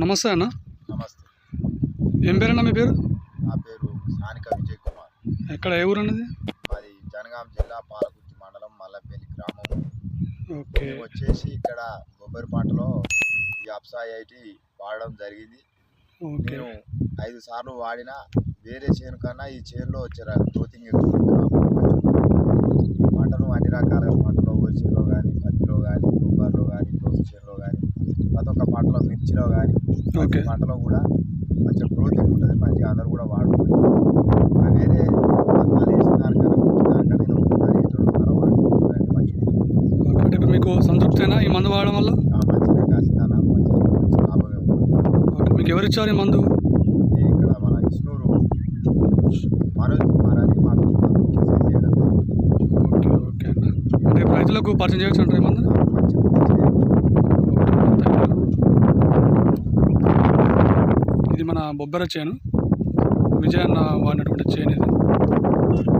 నమస్తే అన్న. నమస్తే. ఏం పేరన్నా మీ పేరు? నా పేరు స్థానిక విజయ్ కుమార్. ఎక్కడ ఏ ఊరు అన్నది మాది జనగాం జిల్లా పాలకుర్తి మండలం మల్లపల్లి గ్రామం ఓకే. మేము వచ్చేసి ఇక్కడ కొబ్బరిపాటలో ఈ అప్సా ఐటి వాడడం జరిగింది. ఓకే. నేను ఐదు సార్లు వాడినా వేరే చేను కన్నా ఈ చేనులో వచ్చే రా- గ్రోతింగ్ ఎక్కువ. ఈ పంటను అన్ని రకాల పంటలో వరిచేలో కానీ పత్తిలో కానీ దోస చేనులో కానీ ప్రతి ఒక్క పంటలో మిర్చిలో కానీ పంటలో కూడా మంచిగా గ్రోతింగ్ ఉంటుంది మంచిగా అందరూ కూడా ఇంకా వేరే పత్రాలు వేసిన దానికన్నా కొట్టిన దానికన్నా ఇది ఒకసారి రెండున్నర వాడుకుంటే మంచిగా. ఓకే. ఇప్పుడు మీకు సంతృప్తేనా ఈ మందు వాడడం వల్ల? ఆ మంచిగా కాసిన మంచి మంచి లాభమే ఉంటుంది. ఓకే. మీకు ఎవరు ఇచ్చారు ఈ మందు? ఇక్కడ మన ఇస్నూరు మనోజ్ కుమార్ అని మాకు మాకు సేల్ చేయడం జరిగింది. Okay okay. అన్న అంటే రైతులకు పరిచయం చేయొచ్చు అంటారు ఈ మందు? ఇది మన బొబ్బర చేను. విజయన్న వాడినటువంటి చేను ఇది.